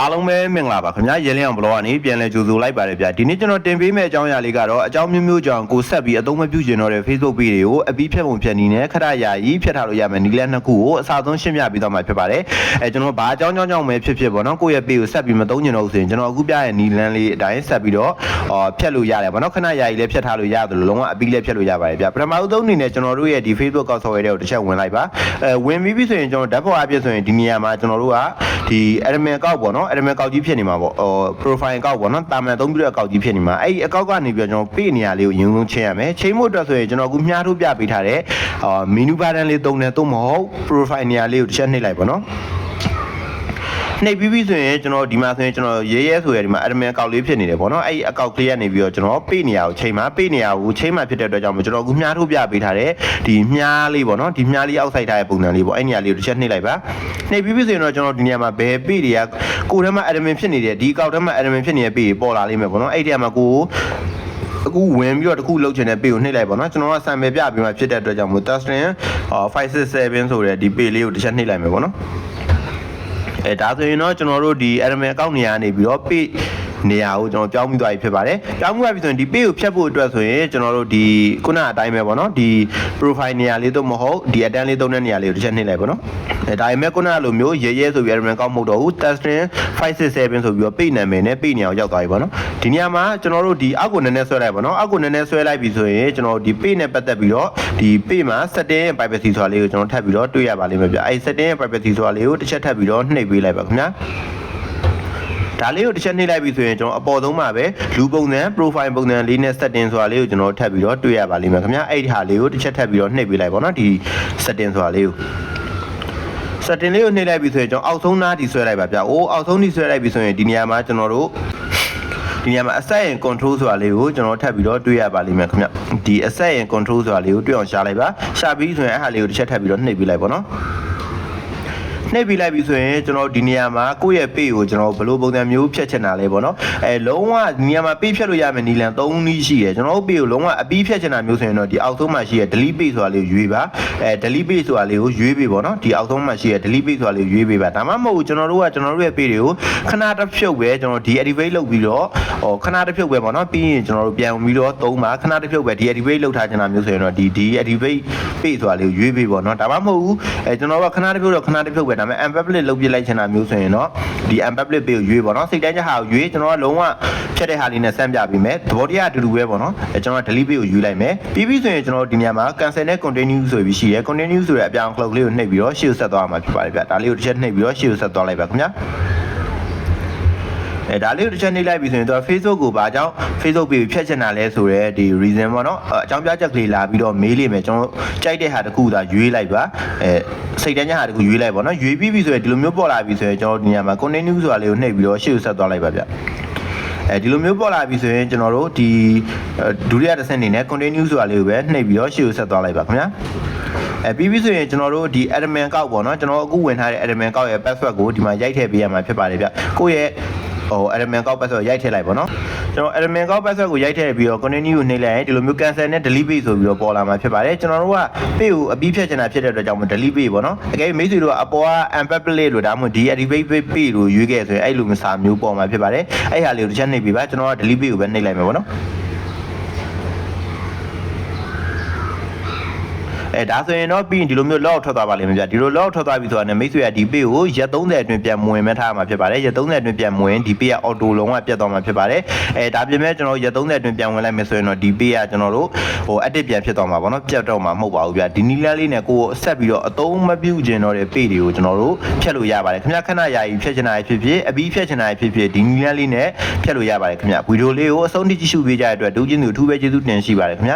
အားလုံးပဲမင်္ဂလာပါခင်ဗျာရဲလင်းအောင်ဘလောကနေပြန်လဲကြိုဆိုလိုက်ပါတယ်ဗျာဒီနေ့ကျွန်တော်တင်ပေးမယ့်အကြောင်းအရာလေးကတော့အကြောင်းမျိုးမျိုးကြောင့်ကိုဆက်ပြီးအသုံးမပြုကျင်တော့တဲ့ Facebook page တွေကိုအပြီးဖြတ်ပုံဖြတ်နည်းနဲ့ခရယာယီဖြတ်ထားလို့ရမယ်နီလန်းနှစ်ခုကိုအစားဆုံးရှင်းပြပြီးတော့မှဖြစ်ပါတယ်အဲကျွန်တော်ဘာအကြောင်းကြောင့်ကြောင့်ပဲဖြစ်ဖြစ်ပေါ့နော်ကိုယ့်ရဲ့ page ကိုဆက်ပြီးမသုံးကျင်တော့ဘူးဆိုရင်ကျွန်တော်အခုပြရဲ့နီလန်းလေးအတိုင်းဆက်ပြီးတော့အော်ဖြတ်လို့ရတယ်ပေါ့နော်ခဏယာယီလည်းဖြတ်ထားလို့ရတယ်လို့လုံးဝအပြီးလည်းဖြတ်လို့ရပါတယ်ဗျာပထမဦးဆုံးအနေနဲ့ကျွန်တော်တို့ရဲ့ဒီ Facebook ကောက် software တွေကိုတစ်ချက်ဝင်လိုက်ပါအဲဝင်ပြီးပြီဆိုရင်ကျွန်တော်ဓာတ်ဖော်အပြည့်ဆိုရင်ဒီနေရာမှာကျွန်တော်တို့ကဒီ admin ကောက်ပေါ့နော် admin ကောက်ကြီးဖြစ်နေမှာပေါ့ဟို profile ကောက်ပေါ့နော်တာမန်သုံးပြီးတော့အကောက်ကြီးဖြစ်နေမှာအဲ့ဒီအကောက်ကနေပြီးတော့ကျွန်တော်ပေးနေရလေးကိုအရင်ဆုံးချင်းရမယ်ချိန်ဖို့အတွက်ဆိုရင်ကျွန်တော်အခုမြားထုတ်ပြပေးထားတဲ့အာ menu button လေးသုံးတယ်သို့မဟုတ် profile နေရာလေးကိုတစ်ချက်နှိပ်လိုက်ပေါ့နော် နှိပ်ပြီးပြီဆိုရင်ကျွန်တော်ဒီမှာဆိုရင်ကျွန်တော်ရဲရဲဆိုရဒီမှာ admin အကောက်လေးဖြစ်နေတယ်ပေါ့နော်အဲ့ဒီအကောက်ကလေးကနေပြီးတော့ကျွန်တော်ပေးနေရအောင်ချိန်မှာပေးနေရကိုချိန်မှာဖြစ်တဲ့အတွက်ကြောင့်မို့ကျွန်တော်အခုမြားထုတ်ပြပေးထားတဲ့ဒီမြားလေးပေါ့နော်ဒီမြားလေးအောက်ဆိုင်ထားတဲ့ပုံစံလေးပေါ့အဲ့နေရာလေးကိုတစ်ချက်နှိပ်လိုက်ပါနှိပ်ပြီးပြီဆိုရင်တော့ကျွန်တော်ဒီနေရာမှာဘယ်ပေးတွေကကိုယ်ထဲမှာ admin ဖြစ်နေတဲ့ဒီအကောက်ထဲမှာ admin ဖြစ်နေတဲ့ပေးတွေပေါ်လာလိမ့်မယ်ပေါ့နော်အဲ့ဒီထဲမှာကိုအခုဝင်ပြီးတော့တခုလောက်ချင်တဲ့ပေကိုနှိပ်လိုက်ပါတော့ကျွန်တော်က sample ပြပြီးမှဖြစ်တဲ့အတွက်ကြောင့်မို့ testing 567ဆိုတဲ့ဒီပေလေးကိုတစ်ချက်နှိပ်လိုက်မယ်ပေါ့နော် အဲဒါဆိုရင်တော့ကျွန်တော်တို့ဒီ admin account နေရာနေပြီးတော့ page နေရာကိုကျွန်တော်ပြောင်းပြီးသွားပြီဖြစ်ပါတယ်။ပြောင်းပြီးသွားပြီဆိုရင်ဒီ page ကိုဖြတ်ဖို့အတွက်ဆိုရင်ကျွန်တော်တို့ဒီခုနအတိုင်းပဲပေါ့နော်ဒီ profile နေရာလေးတော့မဟုတ်ဒီ attend လေးသုံးတဲ့နေရာလေးကိုတစ်ချက်နှိပ်လိုက်ပေါ့နော်။အဲဒါပေမဲ့ခုနလိုမျိုးရဲရဲဆိုပြီး admin account မဟုတ်တော့ဘူး testing 567ဆိုပြီးတော့ page နာမည်နဲ့ page နေရာကိုရောက်သွားပြီပေါ့နော်။ဒီနေရာမှာကျွန်တော်တို့ဒီအောက်ကိုနည်းနည်းဆွဲလိုက်ပေါ့နော်။အောက်ကိုနည်းနည်းဆွဲလိုက်ပြီဆိုရင်ကျွန်တော်ဒီ page နဲ့ပတ်သက်ပြီးတော့ဒီ page မှာ setting ရဲ့ privacy ဆိုတာလေးကိုကျွန်တော်ထပ်ပြီးတော့တွေ့ရပါလိမ့်မယ်ဗျ။အဲ setting ရဲ့ privacy ဆိုတာလေးကိုတစ်ချက်ထပ်ပြီးတော့နှိပ်ပေးလိုက်ပါခင်ဗျာ။ ဒါလေးကိုတစ်ချက်နှိပ်လိုက်ပြီဆိုရင်ကျွန်တော်အပေါ်ဆုံးမှာပဲလူပုံစံ profile ပုံစံလေးနဲ့ setting ဆိုတာလေးကိုကျွန်တော်ထပ်ပြီးတော့တွေ့ရပါလိမ့်မယ်ခင်ဗျာအဲ့ဒီဟာလေးကိုတစ်ချက်ထပ်ပြီးတော့နှိပ်ပေးလိုက်ပါတော့ဒီ setting ဆိုတာလေးကို setting လေးကိုနှိပ်လိုက်ပြီဆိုရင်ကျွန်တော်အောက်ဆုံးနားဒီဆွဲလိုက်ပါဗျာ။အိုးအောက်ဆုံးဒီဆွဲလိုက်ပြီဆိုရင်ဒီနေရာမှာကျွန်တော်တို့ဒီနေရာမှာ asset and control ဆိုတာလေးကိုကျွန်တော်ထပ်ပြီးတော့တွေ့ရပါလိမ့်မယ်ခင်ဗျ။ဒီ asset and control ဆိုတာလေးကိုတွေ့အောင်ရှားလိုက်ပါ။ရှားပြီးဆိုရင်အဲ့ဟာလေးကိုတစ်ချက်ထပ်ပြီးတော့နှိပ်ပေးလိုက်ပါတော့။ နှိပ်ပြီးလိုက်ပြီဆိုရင်ကျွန်တော်ဒီနေရာမှာကိုယ့်ရဲ့ page ကိုကျွန်တော်ဘယ်လိုပုံစံမျိုးဖြတ်ချင်တာလဲပေါ့နော်အဲလုံးဝဒီနေရာမှာ page ဖြတ်လို့ရမယ်နီလန်၃နည်းရှိတယ်ကျွန်တော်တို့ page ကိုလုံးဝအပြီးဖြတ်ချင်တာမျိုးဆိုရင်တော့ဒီအောက်ဆုံးမှာရှိတဲ့ delete page ဆိုတာလေးကိုရွေးပါအဲ delete page ဆိုတာလေးကိုရွေးပေးပေါ့နော်ဒီအောက်ဆုံးမှာရှိတဲ့ delete page ဆိုတာလေးကိုရွေးပေးပါဒါမှမဟုတ်ကျွန်တော်တို့ကကျွန်တော်တို့ရဲ့ page တွေကိုခဏတစ်ဖြုတ်ပဲကျွန်တော် deactivate လုပ်ပြီးတော့ဟိုခဏတစ်ဖြုတ်ပဲပေါ့နော်ပြီးရင်ကျွန်တော်တို့ပြန်ပြီးတော့သုံးပါခဏတစ်ဖြုတ်ပဲ deactivate လုပ်ထားချင်တာမျိုးဆိုရင်တော့ဒီ deactivate page ဆိုတာလေးကိုရွေးပေးပေါ့နော်ဒါမှမဟုတ်ဘူးအဲကျွန်တော်တို့ကခဏတစ်ဖြုတ်တော့ခဏတစ်ဖြုတ်ပဲဒါပေမဲ့ unpublic လုပ်ပြလိုက်ချင်တာမျိုးဆိုရင်တော့ဒီ unpublic page ကိုရွေးပေါ့နော်စိတ်တိုင်းချက်ဟာကိုရွေးကျွန်တော်ကလုံးဝဖြတ်တဲ့ဟာလေးနဲ့စမ်းပြပေးမယ်သဘောတရားအတူတူပဲပေါ့နော်အဲကျွန်တော်က delete page ကိုရွေးလိုက်မယ်ပြီးပြီဆိုရင်ကျွန်တော်တို့ဒီနေရာမှာ cancel နဲ့ continue ဆိုပြီးရှိရဲ continue ဆိုတဲ့အပြောင်း cloud လေးကိုနှိပ်ပြီးတော့ရှေ့ကိုဆက်သွားမှာဖြစ်ပါတယ်ဗျဒါလေးကိုတစ်ချက်နှိပ်ပြီးတော့ရှေ့ကိုဆက်သွားလိုက်ပါခင်ဗျာ အဲဒါလေးကိုတစ်ချက်နှိပ်လိုက်ပြီဆိုရင်တော့ Facebook ကိုဘာကြောင့် Facebook page ဖြတ်ချင်တာလဲဆိုတော့ဒီ reason ပေါ့နော်အကြောင်းပြချက်ကလေးလာပြီးတော့မေးလိမ့်မယ်ကျွန်တော်ကြိုက်တဲ့ဟာတစ်ခုသာရွေးလိုက်ပါအဲစိတ်တန်းညာဟာတစ်ခုရွေးလိုက်ပါနော်ရွေးပြီးပြီဆိုရင်ဒီလိုမျိုးပေါ်လာပြီဆိုရင်ကျွန်တော်ဒီနေရာမှာ continue ဆိုတာလေးကိုနှိပ်ပြီးတော့ရှေ့ကိုဆက်သွားလိုက်ပါဗျအဲဒီလိုမျိုးပေါ်လာပြီဆိုရင်ကျွန်တော်တို့ဒီဒုတိယတစ်ဆင့်အနေနဲ့ continue ဆိုတာလေးကိုပဲနှိပ်ပြီးတော့ရှေ့ကိုဆက်သွားလိုက်ပါခင်ဗျာအဲပြီးပြီဆိုရင်ကျွန်တော်တို့ဒီ admin ကောက်ပေါ့နော်ကျွန်တော်အခုဝင်ထားတဲ့ admin ကောက်ရဲ့ password ကိုဒီမှာရိုက်ထည့်ပေးရမှာဖြစ်ပါတယ်ဗျကိုယ့်ရဲ့ ဟို admin ကောက် password ရိုက်ထည့်လိုက်ပေါ့နော်ကျွန်တော် admin ကောက် password ကိုရိုက်ထည့်ပြီးတော့ continue ကိုနှိပ်လိုက်ရင်ဒီလိုမျိုး cancel နဲ့ delete page ဆိုပြီးတော့ပေါ်လာမှာဖြစ်ပါတယ်ကျွန်တော်တို့က page ကိုအပြီးဖြတ်ချင်တာဖြစ်တဲ့အတွက်ကြောင့်မ delete page ပေါ့နော်အကယ်မိတ်ဆွေတို့ကအပေါ်က unpublic လို့ဒါမှမဟုတ် deactivate page လို့ရွေးခဲ့ဆိုရင်အဲ့လိုမျိုးစာမျိုးပေါ်မှာဖြစ်ပါတယ်အဲ့ဟာလေးကိုတစ်ချက်နှိပ်ပြီးပါကျွန်တော်က delete page ကိုပဲနှိပ်လိုက်မယ်ပေါ့နော် အဲဒါဆိုရင်တော့ပြီးရင်ဒီလိုမျိုး log ထွက်သွားပါလိမ့်မယ်ဗျဒီလို log ထွက်သွားပြီဆိုတာနဲ့မိတ်ဆွေကဒီ page ကိုရက်30အတွင်းပြန်မဝင်မထားမှာဖြစ်ပါတယ်ရက်30အတွင်းပြန်မဝင်ဒီ page က auto လုံးဝပြတ်သွားမှာဖြစ်ပါတယ်အဲဒါပြင်မဲ့ကျွန်တော်ရက်30အတွင်းပြန်ဝင်လိုက်မယ်ဆိုရင်တော့ဒီ page ကကျွန်တော်တို့ဟို active ပြန်ဖြစ်သွားမှာပေါ့နော်ပြတ်တော့မှာမဟုတ်ပါဘူးဗျဒီနီလာလေးနဲ့ကိုယ်ဆက်ပြီးတော့အသုံးမပြုကျင်တော့တဲ့ page တွေကိုကျွန်တော်တို့ဖြတ်လို့ရပါတယ်ခင်ဗျခဏယာယီဖြတ်ချင်တာဖြစ်ဖြစ်အပြီးဖြတ်ချင်တာဖြစ်ဖြစ်ဒီနီလာလေးနဲ့ဖြတ်လို့ရပါတယ်ခင်ဗျဗီဒီယိုလေးကိုအဆုံးထိကြည့်ရှုပေးကြတဲ့အတွက်ဒုချင်းသူအထူးပဲကျေးဇူးတင်ရှိပါတယ်ခင်ဗျ